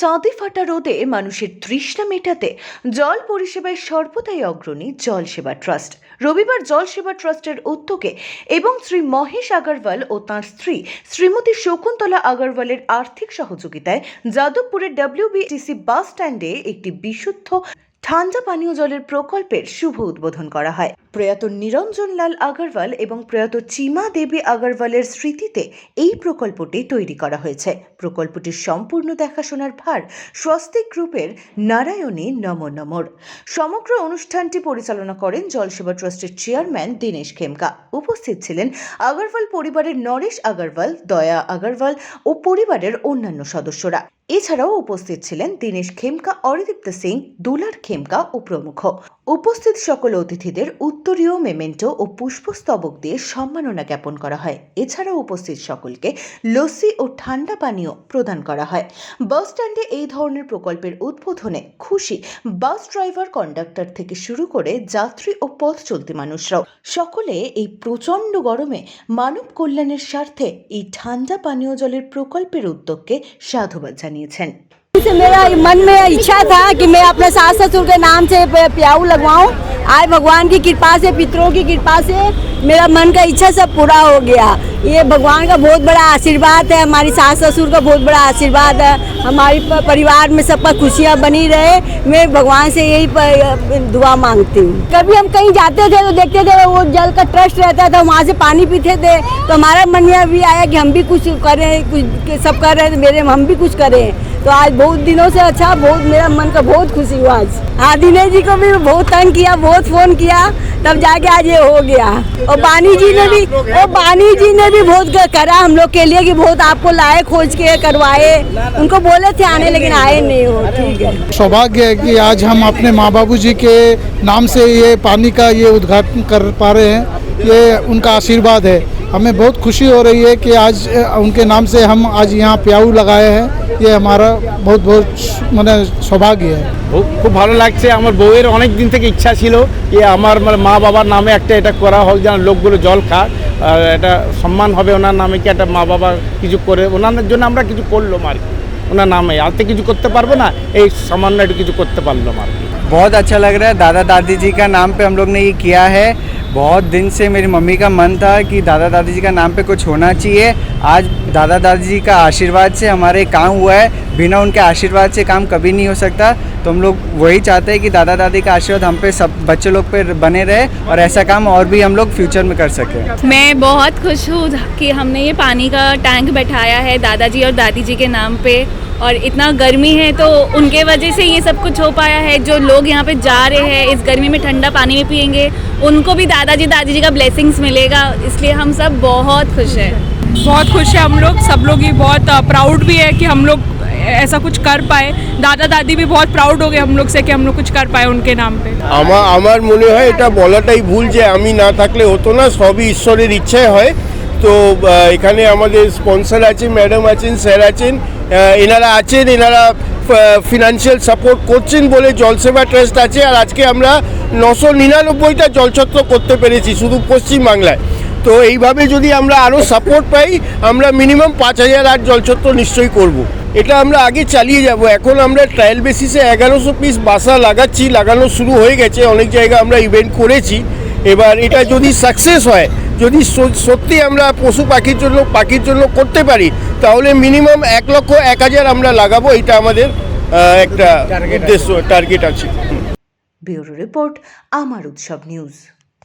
চাঁদে ফাটা রোদে মানুষের তৃষ্ণা মেটাতে জল পরিষেবায় সর্বদাই অগ্রণী জল সেবা ট্রাস্ট রবিবার জল সেবা ট্রাস্টের উদ্যোগে এবং শ্রী মহেশ আগরওয়াল ও তাঁর স্ত্রী শ্রীমতী শকুন্তলা আগরওয়ালের আর্থিক সহযোগিতায় যাদবপুরের ডাব্লিউবিটিসি বাস স্ট্যান্ডে একটি বিশুদ্ধ ঠান্ডা পানীয় জলের প্রকল্পের শুভ উদ্বোধন করা হয় প্রয়াত নিরঞ্জন লাল আগরওয়াল এবং প্রয়াত চিমা দেবী আগরওয়ালের স্মৃতিতে এই প্রকল্পটি তৈরি করা হয়েছে প্রকল্পটির সম্পূর্ণ দেখাশোনার ভার স্বস্তিক গ্রুপের নারায়ণী নম নমর সমগ্র অনুষ্ঠানটি পরিচালনা করেন জলসেবা ট্রাস্টের চেয়ারম্যান দীনেশ খেমকা উপস্থিত ছিলেন আগরওয়াল পরিবারের নরেশ আগরওয়াল দয়া আগরওয়াল ও পরিবারের অন্যান্য সদস্যরা এছাড়াও উপস্থিত ছিলেন দীনেশ খেমকা অরিদীপ্ত সিং দুলার খেমকা ও প্রমুখ উপস্থিত সকল অতিথিদের উত্তরীয় মেমেন্টো ও পুষ্পস্তবক দিয়ে সম্মাননা জ্ঞাপন করা হয় এছাড়া উপস্থিত সকলকে লস্যি ও ঠান্ডা পানীয় প্রদান করা হয় বাস স্ট্যান্ডে এই ধরনের প্রকল্পের উদ্বোধনে খুশি বাস ড্রাইভার কন্ডাক্টর থেকে শুরু করে যাত্রী ও পথ চলতি মানুষরাও সকলে এই প্রচণ্ড গরমে মানব কল্যাণের স্বার্থে এই ঠান্ডা পানীয় জলের প্রকল্পের উদ্যোগকে সাধুবাদ জানিয়েছেন से मेरा मन में इच्छा था कि मैं अपने सास ससुर के नाम से प्याऊ लगवाऊं आज भगवान की कृपा से पितरों की कृपा से मेरा मन का इच्छा सब पूरा हो गया ये भगवान का बहुत बड़ा आशीर्वाद है हमारी सास ससुर का बहुत बड़ा आशीर्वाद है हमारे परिवार में सबका खुशियाँ बनी रहे मैं भगवान से यही दुआ मांगती हूँ कभी हम कहीं जाते थे तो देखते थे वो जल का ट्रस्ट रहता था वहाँ से पानी पीते थे तो हमारा मन यह भी आया कि हम भी कुछ करें कुछ सब कर रहे हैं मेरे हम भी कुछ करें तो आज बहुत दिनों से अच्छा बहुत मेरा मन का बहुत खुशी हुआ आज हाँ दिनेश जी को भी बहुत तंग किया बहुत फोन किया तब जाके आज ये हो गया और बानी जी ने भी वो बानी जी ने भी बहुत करा हम लोग के लिए कि बहुत आपको लाए खोज के करवाए उनको बोले थे आने लेकिन आए नहीं हो ठीक है सौभाग्य है कि आज हम अपने माँ बाबू जी के नाम से ये पानी का ये उद्घाटन कर पा रहे हैं ये उनका आशीर्वाद है हमें बहुत खुशी हो रही है कि आज उनके नाम से हम आज यहां प्याऊ लगाए हैं यह हमारा बहुत बहुत माने सौभाग्य है खूब ভালো লাগছে আমার বইয়ের অনেক দিন থেকে ইচ্ছা ছিল যে আমার মা বাবা নামে একটা এটা করা হল জান লোকগুলো জল খায় আর এটা সম্মান হবে ওনার নামে কি একটা মা বাবা কিছু করে ওনার জন্য আমরা কিছু করলাম আর ওনার নামে आज तक কিছু করতে পারবে না এই সম্মানটা কিছু করতে পারলাম बहुत अच्छा लग रहा है दादा दादी जी का नाम पे हम लोग ने ये किया है बहुत दिन से मेरी मम्मी का मन था कि दादा दादी जी का नाम पे कुछ होना चाहिए आज दादा दादी जी का आशीर्वाद से हमारे काम हुआ है बिना उनके आशीर्वाद से काम कभी नहीं हो सकता तो हम लोग वही चाहते हैं कि दादा दादी का आशीर्वाद हम पे सब बच्चे लोग पे बने रहे और ऐसा काम और भी हम लोग फ्यूचर में कर सकें मैं बहुत खुश हूँ कि हमने ये पानी का टैंक बैठाया है दादाजी और दादी जी के नाम पर और इतना गर्मी है तो उनके वजह से ये सब कुछ हो पाया है जो लोग यहाँ पे जा रहे हैं इस गर्मी में ठंडा पानी भी पियेंगे उनको भी दादाजी दादी जी का ब्लेसिंग्स मिलेगा इसलिए हम सब बहुत खुश हैं बहुत खुश है हम लोग सब लोग ये बहुत प्राउड भी है कि हम लोग ऐसा कुछ कर पाए दादा दादी भी बहुत प्राउड हो गए हम लोग से कि हम लोग कुछ कर पाए उनके नाम पे আমার है মনে হয় এটা भूल ভুল যে ना না থাকলে ना না ईश्वर ঈশ্বরের ইচ্ছে তো এখানে আমাদের স্পন্সার আছেন ম্যাডাম আছেন স্যার আছেন এনারা আছেন এনারা ফিনান্সিয়াল সাপোর্ট করছেন বলে জলসেবা ট্রাস্ট আছে আর আজকে আমরা নশো নিরানব্বইটা জলছত্র করতে পেরেছি শুধু পশ্চিমবাংলায় তো এইভাবে যদি আমরা আরও সাপোর্ট পাই আমরা মিনিমাম পাঁচ হাজার আট জলছত্র নিশ্চয়ই করব। এটা আমরা আগে চালিয়ে যাব এখন আমরা ট্রায়াল বেসিসে এগারোশো পিস বাসা লাগাচ্ছি লাগানো শুরু হয়ে গেছে অনেক জায়গা আমরা ইভেন্ট করেছি এবার এটা যদি সাকসেস হয় যদি সত্যি আমরা পশু পাখির জন্য পাখির জন্য করতে পারি তাহলে মিনিমাম এক লক্ষ এক হাজার আমরা লাগাবো এটা আমাদের একটা উদ্দেশ্য টার্গেট আছে ব্যুরো রিপোর্ট আমার উৎসব নিউজ